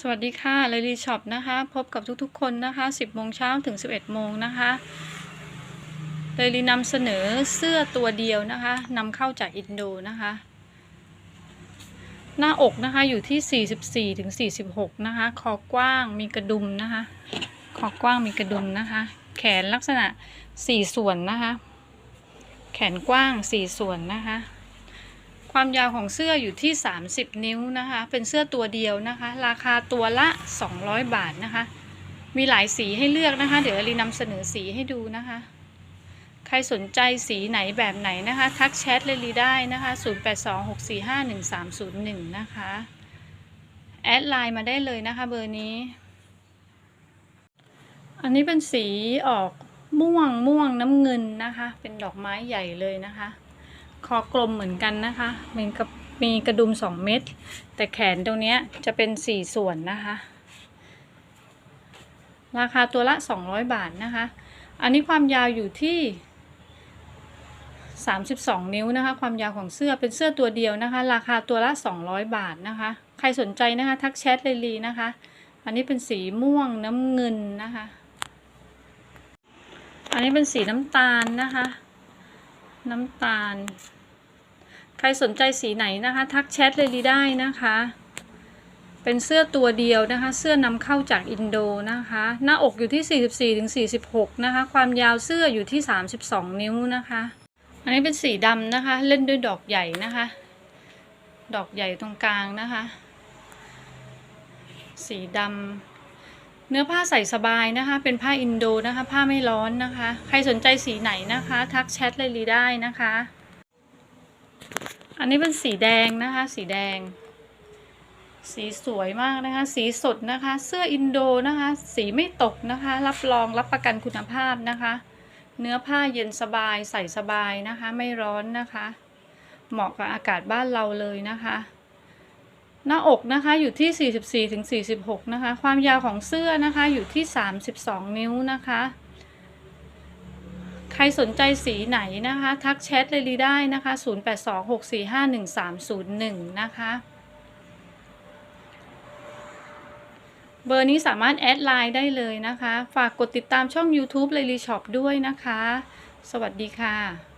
สวัสดีค่ะเลรีช็อปนะคะ พบกับทุกๆ คนนะคะ 10โมงเช้าถึง 11โมงนะคะเลรีนำเสนอเสื้อตัวเดียวนะคะนำเข้าจากอินโดนะคะ หน้าอกนะคะอยู่ที่ 44ถึง46 นะคะ คอกว้างมีกระดุมนะคะ คอกว้างมีกระดุมนะคะ แขนลักษณะ 4 ส่วนนะคะ แขนกว้าง 4 ส่วนนะคะ ความยาวของเสื้ออยู่ที่ 30 นิ้วนะคะ เป็นเสื้อตัวเดียวนะคะ ราคาตัวละ 200 บาทนะคะ มีหลายสีให้เลือกนะคะ เดี๋ยวอลีนำเสนอสีให้ดูนะคะ ใครสนใจสีไหนแบบไหนนะคะ ทักแชทเลยลีได้นะคะ 0826451301 นะคะ แอดไลน์มาได้เลยนะคะเบอร์นี้ อันนี้เป็นสีออกม่วงม่วงน้ำเงินนะคะ เป็นดอกไม้ใหญ่เลยนะคะ คอกลมเหมือนกันนะคะเหมือนกับมีกระดุม2เม็ดแต่แขนตรงนี้จะเป็น4ส่วนนะคะ ราคาตัวละ200บาทนะคะ อันนี้ความยาวอยู่ที่32นิ้วนะคะ ความยาวของเสื้อเป็นเสื้อตัวเดียวนะคะ ราคาตัวละ200บาทนะคะ ใครสนใจนะคะ ทักแชทเลยลีนะคะ อันนี้เป็นสีม่วงน้ำเงินนะคะ อันนี้เป็นสีน้ำตาลนะคะ น้ำตาล ใครสนใจสีไหนนะคะ ทักแชทเลยลีได้นะคะ เป็นเสื้อตัวเดียวนะคะ เสื้อนำเข้าจากอินโดนะคะ หน้าอกอยู่ที่ 44ถึง46 นะคะ ความยาวเสื้ออยู่ที่ 32 นิ้วนะคะ อันนี้เป็นสีดำนะคะ เล่นด้วยดอกใหญ่นะคะ ดอกใหญ่ตรงกลางนะคะ สีดำเนื้อผ้าใส่สบายนะคะ เป็นผ้าอินโดนะคะ ผ้าไม่ร้อนนะคะ ใครสนใจสีไหนนะคะ ทักแชทเลยลีได้นะคะ อันนี้เป็นสีแดงนะคะ สีแดง สีสวยมากนะคะ สีสดนะคะ เสื้ออินโดนะคะ สีไม่ตกนะคะ รับรองรับประกันคุณภาพนะคะ เนื้อผ้าเย็นสบายใส่สบายนะคะ ไม่ร้อนนะคะ เหมาะกับอากาศบ้านเราเลยนะคะ หน้าอกนะคะอยู่ที่ 44ถึง46 นะคะ ความยาวของเสื้อนะคะอยู่ที่ 32 นิ้วนะคะ ใครสนใจสีไหนนะคะ ทักแชทเลยลีได้นะคะ 0826451301 นะคะ เบอร์นี้สามารถแอดไลน์ได้เลยนะคะ ฝากกดติดตามช่อง YouTube เลยลีช็อปด้วยนะคะ สวัสดีค่ะ